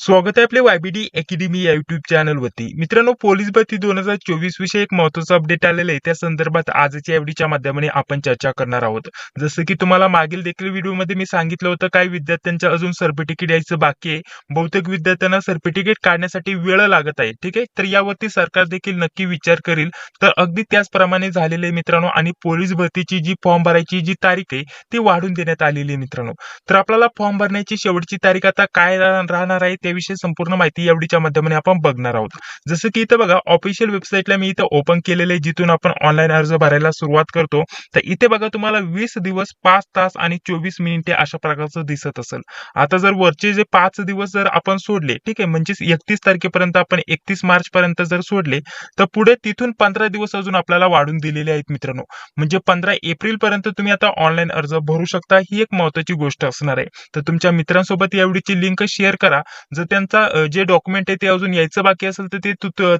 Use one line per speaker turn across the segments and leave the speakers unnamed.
स्वागत आहे आपले वायबीडी अकॅडमी या युट्यूब चॅनलवरती मित्रांनो पोलीस भरती दोन हजार चोवीस विषयी एक महत्वाचं अपडेट आलेलं आहे. त्या संदर्भात आजच्या एवढीच्या माध्यमाने आपण चर्चा करणार आहोत. जसं की तुम्हाला मागील देखील व्हिडिओमध्ये मी सांगितलं होतं काही विद्यार्थ्यांचं अजून सर्टिफिकेट यायचं बाकी आहे. बहुतेक विद्यार्थ्यांना सर्टिफिकेट काढण्यासाठी वेळ लागत आहे. ठीक आहे? तर यावरती सरकार देखील नक्की विचार करेल. तर अगदी त्याचप्रमाणे झालेले आहे मित्रांनो. आणि पोलीस भरतीची जी फॉर्म भरायची जी तारीख आहे ती वाढून देण्यात आलेली आहे मित्रांनो. तर आपल्याला फॉर्म भरण्याची शेवटची तारीख आता काय राहणार आहे त्याविषयी संपूर्ण माहिती एवढीच्या माध्यमाने आपण बघणार आहोत. जसं की इथं बघा ऑफिशियल वेबसाईटला मी इथं ओपन केलेलं आहे जिथून आपण ऑनलाईन अर्ज भरायला सुरुवात करतो. तर इथे बघा तुम्हाला वीस दिवस पाच तास आणि चोवीस मिनिटे अशा प्रकारचं दिसत असेल. आता जर वरचे जे पाच दिवस जर आपण सोडले ठीक आहे म्हणजेच एकतीस तारखेपर्यंत आपण एकतीस मार्च पर्यंत जर सोडले तर पुढे तिथून पंधरा दिवस अजून आपल्याला वाढून दिलेले आहेत मित्रांनो. म्हणजे पंधरा एप्रिल पर्यंत तुम्ही आता ऑनलाईन अर्ज भरू शकता ही एक महत्वाची गोष्ट असणार आहे. तर तुमच्या मित्रांसोबत एवढीची लिंक शेअर करा. जर त्यांचा जे डॉक्युमेंट आहे ते अजून यायचं बाकी असेल तर ते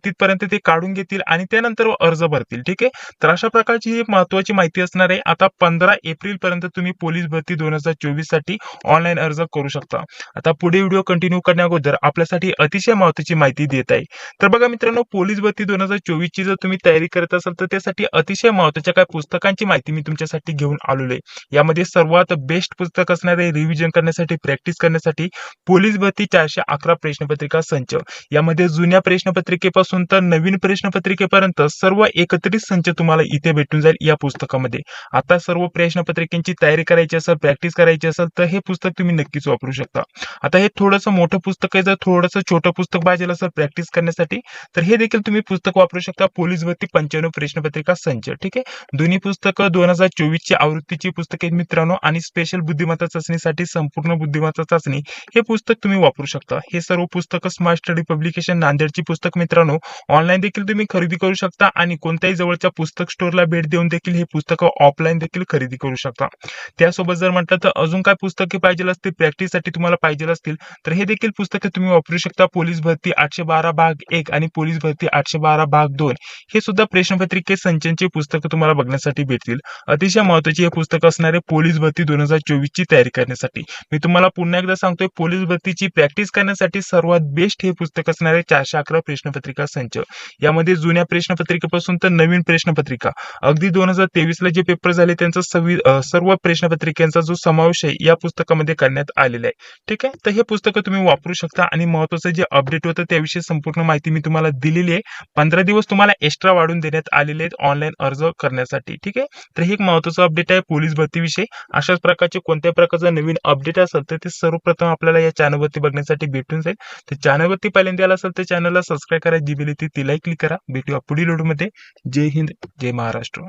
तिथपर्यंत ते काढून घेतील आणि त्यानंतर अर्ज भरतील ठीक आहे? तर अशा प्रकारची ही महत्वाची माहिती असणार आहे. आता पंधरा एप्रिल पर्यंत तुम्ही पोलीस भरती दोन हजार चोवीससाठी ऑनलाईन अर्ज करू शकता. आता पुढे व्हिडिओ कंटिन्यू करण्या अगोदर आपल्यासाठी अतिशय महत्वाची माहिती देत आहे. तर बघा मित्रांनो पोलीस भरती दोन हजार चोवीस ची जर तुम्ही तयारी करत असाल तर त्यासाठी अतिशय महत्त्वाच्या काही पुस्तकांची माहिती मी तुमच्यासाठी घेऊन आलेलो आहे. यामध्ये सर्वात बेस्ट पुस्तक असणार आहे रिव्हिजन करण्यासाठी प्रॅक्टिस करण्यासाठी पोलीस भरती चारशे अकरा प्रश्नपत्रिका संच. यामध्ये जुन्या प्रश्नपत्रिकेपासून तर नवीन प्रश्नपत्रिकेपर्यंत सर्व एकत्रित संच तुम्हाला इथे भेटून जाईल या पुस्तकामध्ये. आता सर्व प्रश्नपत्रिकेची तयारी करायची असेल प्रॅक्टिस करायची असेल तर हे पुस्तक तुम्ही नक्कीच वापरू शकता. आता हे थोडंसं मोठं पुस्तक आहे. जर थोडंसं छोटं पुस्तक पाहिजे असेल प्रॅक्टिस करण्यासाठी तर हे देखील तुम्ही पुस्तक वापरू शकता. पोलीस भरती पंच्याण्णव प्रश्नपत्रिका संच. ठीक आहे? दोन्ही पुस्तकं दोन हजार चोवीसची आवृत्तीची पुस्तके मित्रांनो. आणि स्पेशल बुद्धिमत्ता चाचणीसाठी संपूर्ण बुद्धिमत्ता चाचणी हे पुस्तक तुम्ही वापरू शकता. हे सर्व पुस्तकं स्मार्ट स्टडी पब्लिकेशन नांदेडची पुस्तक मित्रांनो ऑनलाईन देखील तुम्ही खरेदी करू शकता आणि कोणत्याही जवळच्या पुस्तक स्टोअरला भेट देऊन देखील हे पुस्तकं ऑफलाईन देखील खरेदी करू शकता. त्यासोबत जर म्हटलं तर अजून काय पुस्तके पाहिजे असतील प्रॅक्टिससाठी तुम्हाला पाहिजे असतील तर हे देखील पुस्तके तुम्ही वापरू शकता. पोलीस भरती आठशे बारा भाग एक आणि पोलीस भरती आठशे बारा भाग दोन. हे सुद्धा प्रश्नपत्रिके संचांची पुस्तकं तुम्हाला बघण्यासाठी भेटतील. अतिशय महत्वाची हे पुस्तक असणारे पोलीस भरती दोन हजार चोवीस ची तयारी करण्यासाठी. मी तुम्हाला पुन्हा एकदा सांगतोय पोलीस भरतीची प्रॅक्टिस करण्यासाठी सर्वात बेस्ट हे पुस्तक असणारे चारशे अकरा प्रश्नपत्रिका संच. यामध्ये जुन्या प्रश्नपत्रिकेपासून तर नवीन प्रश्नपत्रिका. अगदी दोन हजार तेवीस ला जे पेपर झाले त्यांचा सवि सर्व प्रश्नपत्रिकांचा जो समावेश आहे या पुस्तकामध्ये करण्यात आलेला आहे. ठीक आहे? तर हे पुस्तक तुम्ही वापरू शकता आणि महत्वाचं जे अपडेट होतं त्याविषयी संपूर्ण माहिती मी तुम्हाला दिलेली आहे. पंधरा दिवस तुम्हाला एक्स्ट्रा वाढून देण्यात आलेले आहेत ऑनलाईन अर्ज करण्यासाठी. ठीक आहे? तर हे एक महत्वाचं अपडेट आहे पोलीस भरतीविषयी. अशाच प्रकारचे कोणत्या प्रकारचं नवीन अपडेट असेल तर ते सर्वप्रथम आपल्याला या चॅनलवरती बघण्यासाठी भेटून जाईल. तर चॅनलवरती पहिल्यांदा आला असेल तर चॅनलला सबस्क्राईब करा जी बिल ती तिलाही क्लिक करा. भेटूया पुढील व्हिडिओमध्ये जय हिंद जय महाराष्ट्र.